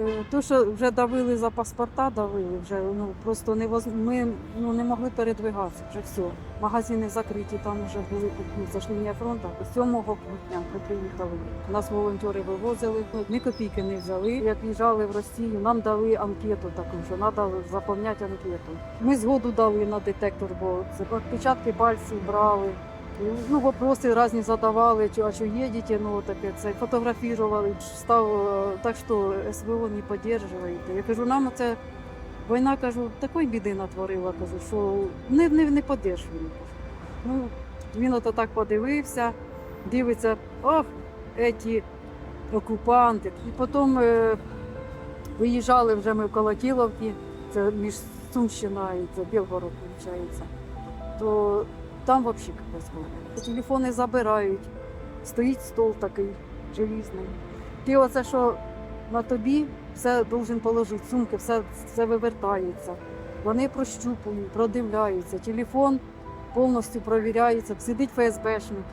Е, То, що вже давили за паспорта, давили вже ну просто не воз... ми ну, не могли передвигатися. Вже все. Магазини закриті, там вже були ну, ж лінія фронту. 7 грудня ми приїхали. Нас волонтери вивозили. Ну, Ні копійки не взяли. Як їжджали в Росію, нам дали анкету таку, що треба заповняти анкету. Ми згоду дали на детектор, бо це відпечатки пальців брали. Ну, вопроси різні задавали, а що їдете, ну таке це фотографували, став е, так, що СВО не підтримуєте. Я кажу, нам це війна кажу, такої біди натворила, кажу, що не, не, не підтримуємо. Ну, він ото так подивився, дивиться, ох, еті окупанти. І потім е, виїжджали вже ми в Колотіловки, це між Сумщина і це Білгород, виходить. То там взагалі капець було. Телефони забирають, стоїть стол такий желізний. Ти оце, що на тобі, все должен положити, сумки, все, все вивертається. Вони прощупують, продивляються, телефон повністю провіряється, сидить ФСБшник.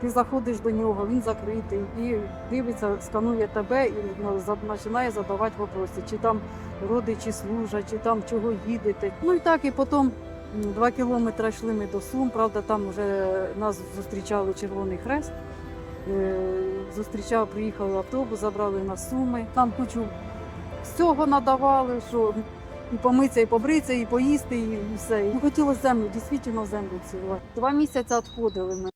Ти заходиш до нього, він закритий і дивиться, сканує тебе і ну, починає задавати питання, чи там родичі служать, чи там чого їдете. Ну і так, і потім два кілометри йшли ми до Сум. Правда, там вже нас зустрічали Червоний Хрест. Е, Зустрічав, приїхав автобус, забрали на Суми. Нам кучу всього надавали, що і помитися, і побритися, і поїсти, і все. Ну, хотілося землю, дійсно землю цілувати. Два місяці відходили ми.